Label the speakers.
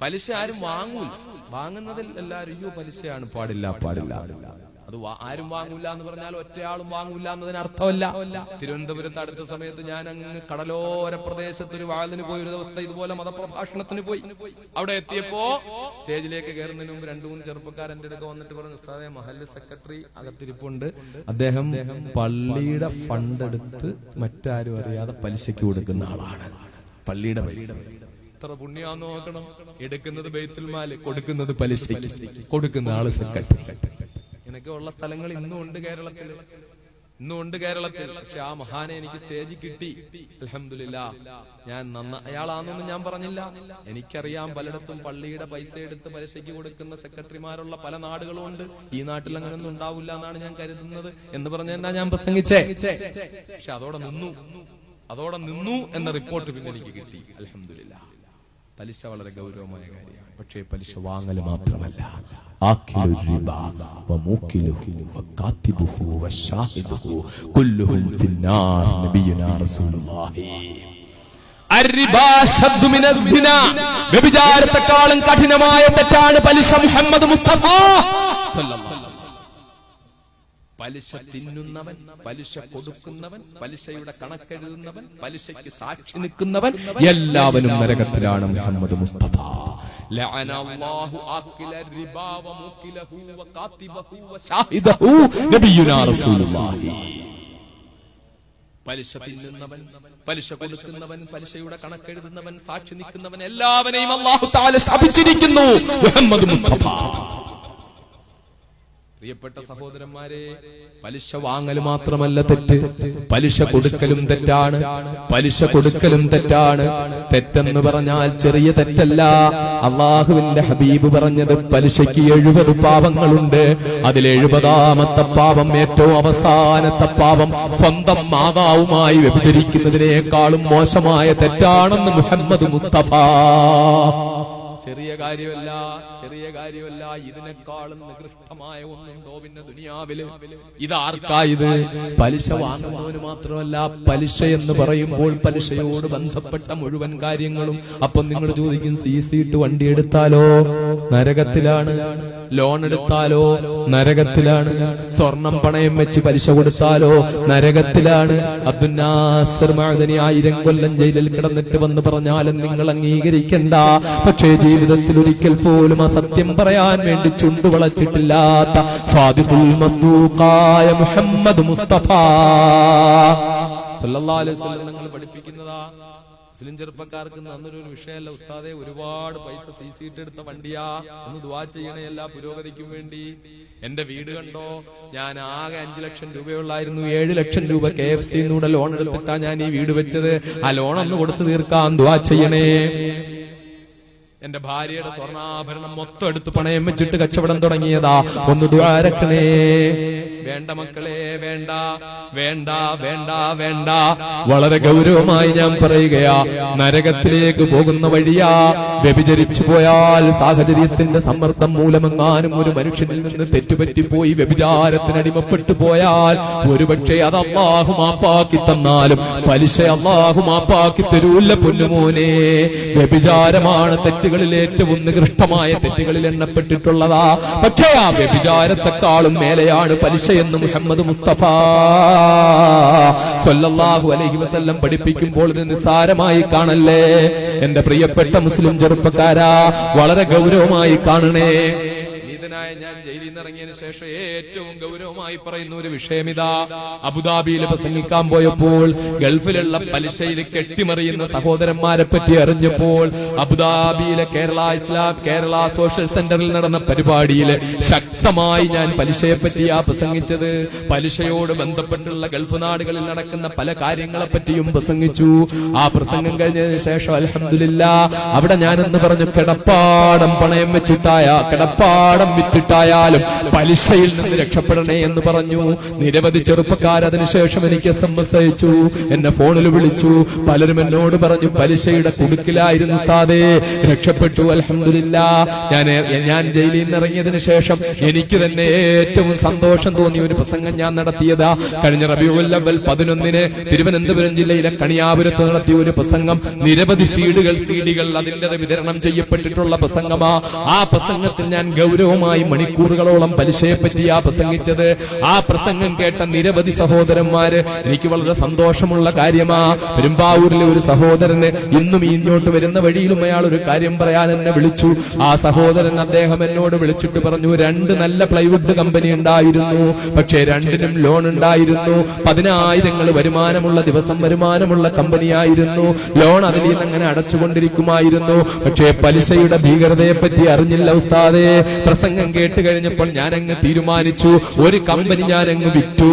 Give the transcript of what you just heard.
Speaker 1: പലിശ ആരും വാങ്ങൂല. വാങ്ങുന്നതിൽ എല്ലാവരും അയ്യോ പലിശയാണ് പാടില്ല പാടില്ല. അത് ആരും വാങ്ങൂല എന്ന് പറഞ്ഞാൽ ഒറ്റയാളും വാങ്ങൂല എന്നതിന് അർത്ഥമല്ല. തിരുവനന്തപുരത്ത് അടുത്ത സമയത്ത് ഞാൻ അങ്ങ് കടലോര പ്രദേശത്ത് ഒരു വാതിന് പോയി ഒരു ദിവസത്തെ ഇതുപോലെ മതപ്രഭാഷണത്തിന് പോയി. അവിടെ എത്തിയപ്പോ സ്റ്റേജിലേക്ക് കയറുന്നതിന് മുമ്പ് രണ്ടു മൂന്ന് ചെറുപ്പക്കാർ എന്റെ അടുക്ക വന്നിട്ട് പറഞ്ഞു ഉസ്താദെ മഹല്ല് സെക്രട്ടറി അകത്തിരിപ്പുണ്ട്. അദ്ദേഹം പള്ളിയുടെ ഫണ്ട് എടുത്ത് മറ്റാരും അറിയാതെ പലിശയ്ക്ക് കൊടുക്കുന്ന ആളാണ്. പള്ളിയുടെ പൈസ. എത്ര പുണ്യാന്ന് നോക്കണം. എടുക്കുന്നത് ബെയ്ത്തുൽ മാൽ കൊടുക്കുന്നത് പലിശയ്ക്ക്. കൊടുക്കുന്ന ആൾ സെക്രട്ടറി ഉള്ള സ്ഥലങ്ങൾ ഇന്നും ഉണ്ട് കേരളത്തിൽ. ഇന്നും ഉണ്ട് കേരളത്തിൽ. പക്ഷെ ആ മഹാനെ എനിക്ക് സ്റ്റേജ് കിട്ടി. അലഹമില്ല ഞാൻ നന്ന അയാളാണെന്ന് ഞാൻ പറഞ്ഞില്ല. എനിക്കറിയാം പലയിടത്തും പള്ളിയുടെ പൈസ എടുത്ത് പലിശയ്ക്ക് കൊടുക്കുന്ന സെക്രട്ടറിമാരുള്ള പല നാടുകളും ഉണ്ട്. ഈ നാട്ടിൽ അങ്ങനെയൊന്നും ഉണ്ടാവില്ല എന്നാണ് ഞാൻ കരുതുന്നത് എന്ന് പറഞ്ഞാ ഞാൻ പ്രസംഗിച്ചേ. പക്ഷെ അതോടെ നിന്നു. അതോടെ നിന്നു എന്ന റിപ്പോർട്ട് പിന്നെ എനിക്ക് കിട്ടി. അലഹമില്ല പലിശ വളരെ ഗൗരവമായ കാര്യമാണ്. പക്ഷേ പലിശ വാങ്ങൽ മാത്രമല്ല. വ്യഭിചാരത്തെക്കാളും കഠിനമായ തെറ്റാണ് പലിശ മുഹമ്മദ് മുസ്തഫ. പലിശ തിന്നുന്നവൻ പലിശ കൊടുക്കുന്നവൻ പലിശയുടെ കണക്കെഴുതുന്നവൻ പലിശയ്ക്ക് സാക്ഷി നിൽക്കുന്നവൻ എല്ലാവരും നരകത്തിലാണ് മുഹമ്മദ് മുസ്തഫ. പലിശ തിന്നുന്നവൻ പലിശ കൊടുക്കുന്നവൻ പലിശയുടെ കണക്കെഴുതുന്നവൻ സാക്ഷി നിൽക്കുന്നവൻ എല്ലാവരെയും അള്ളാഹു തആല ശപിച്ചിരിക്കുന്നു മുഹമ്മദ് മുസ്തഫ. പ്രിയപ്പെട്ട സഹോദരന്മാരെ പലിശ വാങ്ങൽ മാത്രമല്ല തെറ്റ്. പലിശ കൊടുക്കലും തെറ്റാണ്. പലിശ കൊടുക്കലും തെറ്റാണ്. തെറ്റെന്ന് പറഞ്ഞാൽ ചെറിയ തെറ്റല്ല. അള്ളാഹുവിന്റെ ഹബീബ് പറഞ്ഞത് പലിശയ്ക്ക് എഴുപത് പാവങ്ങളുണ്ട്. അതിൽ എഴുപതാമത്തെ പാവം ഏറ്റവും അവസാനത്തെ പാവം സ്വന്തം മാതാവുമായി വ്യഭിചരിക്കുന്നതിനേക്കാളും മോശമായ തെറ്റാണെന്ന് മുഹമ്മദ് മുസ്തഫ. ചെറിയ കാര്യമല്ല ചെറിയ കാര്യമല്ല. ഇതിനേക്കാളും നികൃഷ്ടമായ ഒന്നുണ്ടോ പിന്നെ ദുനിയാവിൽ? ഇതാർക്കാ ഇത്? പലിശ വാങ്ങുന്നവന് മാത്രമല്ല പലിശ എന്ന് പറയുമ്പോൾ പലിശയോട് ബന്ധപ്പെട്ട മുഴുവൻ കാര്യങ്ങളും. അപ്പൊ നിങ്ങൾ ചോദിക്കും സി സി ഇട്ട് വണ്ടി എടുത്താലോ? നരകത്തിലാണ്. ലോൺ എടുത്താലോ? നരകത്തിലാണ്. സ്വർണം പണയം വെച്ച് പലിശ കൊടുത്താലോ? നരകത്തിലാണ്. അബ്ദുനാസർ മഅദനി ആയിരം കൊല്ലം ജയിലിൽ കിടന്നിട്ട് വന്ന് പറഞ്ഞാലും നിങ്ങൾ അംഗീകരിക്കണ്ട. പക്ഷേ ജീവിതത്തിൽ ഒരിക്കൽ പോലും അസത്യം പറയാൻ വേണ്ടി ചുണ്ടുവളച്ചിട്ടില്ലാത്ത മസ്ദൂഖായ മുഹമ്മദ് മുസ്തഫ. സല്ലല്ലാഹു അലൈഹി വസല്ലം പഠിപ്പിക്കുന്നതാ മുസ്ലിം ചെറുപ്പക്കാർക്ക് അന്നൊരു വിഷയമല്ല. ഉസ്താദെ ഒരുപാട് പൈസ സി എടുത്ത വണ്ടിയാ. ഒന്ന് ദുവാ ചെയ്യണേ എല്ലാ പുരോഗതിക്കും വേണ്ടി. എന്റെ വീട് കണ്ടോ? ഞാൻ ആകെ അഞ്ചു ലക്ഷം രൂപയുള്ളായിരുന്നു. ഏഴ് ലക്ഷം രൂപ കെ എഫ് സി ലോൺ എടുത്തിട്ടാ ഞാൻ ഈ വീട് വെച്ചത്. ആ ലോൺ ഒന്ന് കൊടുത്തു തീർക്കാൻ ദുവാ ചെയ്യണേ. എന്റെ ഭാര്യയുടെ സ്വർണാഭരണം മൊത്തം എടുത്ത് പണയം വെച്ചിട്ട് കച്ചവടം തുടങ്ങിയതാ. ഒന്ന് ദ്വാരക്കണേ വേണ്ട മക്കളെ വേണ്ട വേണ്ട വേണ്ട വേണ്ട. വളരെ ഗൗരവമായി ഞാൻ പറയുകയാ നരകത്തിലേക്ക് പോകുന്ന വഴിയാ വ്യഭിചരിച്ചു പോയാൽ സാഹചര്യത്തിന്റെ സമ്മർദ്ദം മൂലമെങ്ങാനും ഒരു മനുഷ്യനിൽ നിന്ന് തെറ്റുപറ്റിപ്പോയി വ്യഭിചാരത്തിന് അടിമപ്പെട്ടു പോയാൽ ഒരുപക്ഷെ അത് അള്ളാഹു മാപ്പാക്കി തന്നാലും പലിശ അള്ളാഹു മാപ്പാക്കി തരൂല്ല പൊന്നുമോനെ. വ്യഭിചാരമാണ് തെറ്റുകളിൽ ഏറ്റവും നികൃഷ്ടമായ തെറ്റുകളിൽ എണ്ണപ്പെട്ടിട്ടുള്ളതാ. പക്ഷേ ആ വ്യഭിചാരത്തെക്കാളും മേലെയാണ് പലിശ എന്ന് മുഹമ്മദ് മുസ്തഫ സല്ലല്ലാഹു അലൈഹി വസല്ലം പഠിപ്പിക്കുമ്പോൾ ഇത് നിസ്സാരമായി കാണല്ലേ? എന്റെ പ്രിയപ്പെട്ട മുസ്ലിം ചെറുപ്പക്കാരാ വളരെ ഗൗരവമായി കാണണേ. നീതനായ ഞാൻ ജയിലിൽ നിന്ന് ഇറങ്ങിയതിനു ശേഷം ഏറ്റവും ഗൗരവമായി പറയുന്ന ഒരു വിഷയം ഇതാ അബുദാബിയിൽ പ്രസംഗിക്കാൻ പോയപ്പോൾ ഗൾഫിലുള്ള പലിശയിൽ കെട്ടിമറിയുന്ന സഹോദരന്മാരെ പറ്റി അറിഞ്ഞപ്പോൾ അബുദാബിയിലെ കേരള ഇസ്ലാം കേരള സോഷ്യൽ സെന്ററിൽ നടന്ന പരിപാടിയിൽ ശക്തമായി ഞാൻ പലിശയെ പറ്റിയാ പ്രസംഗിച്ചത്. പലിശയോട് ബന്ധപ്പെട്ടുള്ള ഗൾഫ് നാടുകളിൽ നടക്കുന്ന പല കാര്യങ്ങളെ പറ്റിയും പ്രസംഗിച്ചു. ആ പ്രസംഗം കഴിഞ്ഞതിന് ശേഷം അലഹമില്ല അവിടെ ഞാനെന്ന് പറഞ്ഞു കിടപ്പാടം പണയം വെച്ചിട്ടായ കിടപ്പാടം വിറ്റിട്ടായാലും പലിശയിൽ നിന്ന് രക്ഷപ്പെടണേ എന്ന് പറഞ്ഞു. നിരവധി ചെറുപ്പക്കാർ അതിനുശേഷം എനിക്ക് എസ് എം എസ് അയച്ചു. എന്നെ ഫോണിൽ വിളിച്ചു. പലരും എന്നോട് പറഞ്ഞു പലിശയുടെ കുടുക്കിലായിരുന്നു സ്ഥാതെ രക്ഷപ്പെട്ടു അലഹമില്ല ഞാൻ ഞാൻ ജയിലിൽ നിന്ന് ഇറങ്ങിയതിനു ശേഷം എനിക്ക് തന്നെ ഏറ്റവും സന്തോഷം തോന്നിയ ഒരു പ്രസംഗം ഞാൻ നടത്തിയതാ. കഴിഞ്ഞ റബിയുല്ലവൽ പതിനൊന്നിന് തിരുവനന്തപുരം ജില്ലയിലെ കണിയാപുരത്ത് നടത്തിയ ഒരു പ്രസംഗം. നിരവധി സീഡുകൾ സീഡികൾ അതിന്റെ വിതരണം ചെയ്യപ്പെട്ടിട്ടുള്ള പ്രസംഗമാ. ആ പ്രസംഗത്തിൽ ഞാൻ ഗൗരവമായി മണിക്കൂറുകളോളം പലിശയെ പറ്റിയാ പ്രസംഗിച്ചത്. ആ പ്രസംഗം കേട്ട നിരവധി സഹോദരന്മാര് എനിക്ക് വളരെ സന്തോഷമുള്ള കാര്യമാ. പെരുമ്പാവൂരിലെ ഒരു സഹോദരന് ഇന്നും ഇങ്ങോട്ട് വരുന്ന വഴിയിലും അയാൾ ഒരു കാര്യം പറയാൻ എന്നെ വിളിച്ചു. ആ സഹോദരൻ അദ്ദേഹം എന്നോട് വിളിച്ചിട്ട് പറഞ്ഞു രണ്ട് നല്ല പ്ലൈവുഡ് കമ്പനി ഉണ്ടായിരുന്നു പക്ഷേ രണ്ടിനും ലോൺ ഉണ്ടായിരുന്നു. പതിനായിരങ്ങൾ വരുമാനമുള്ള ദിവസം വരുമാനമുള്ള കമ്പനിയായിരുന്നു. ലോൺ അതിൽ നിന്ന് അങ്ങനെ അടച്ചുകൊണ്ടിരിക്കുമായിരുന്നു. പക്ഷേ പലിശയുടെ ഭീകരതയെ പറ്റി അറിഞ്ഞില്ല ഉസ്താദേ. പ്രസംഗം കേട്ട് കഴിഞ്ഞപ്പോൾ ഞാൻ അങ്ങ് തീരുമാനിച്ചു ഒരു കമ്പനി ഞാൻ അങ്ങ് വിറ്റു.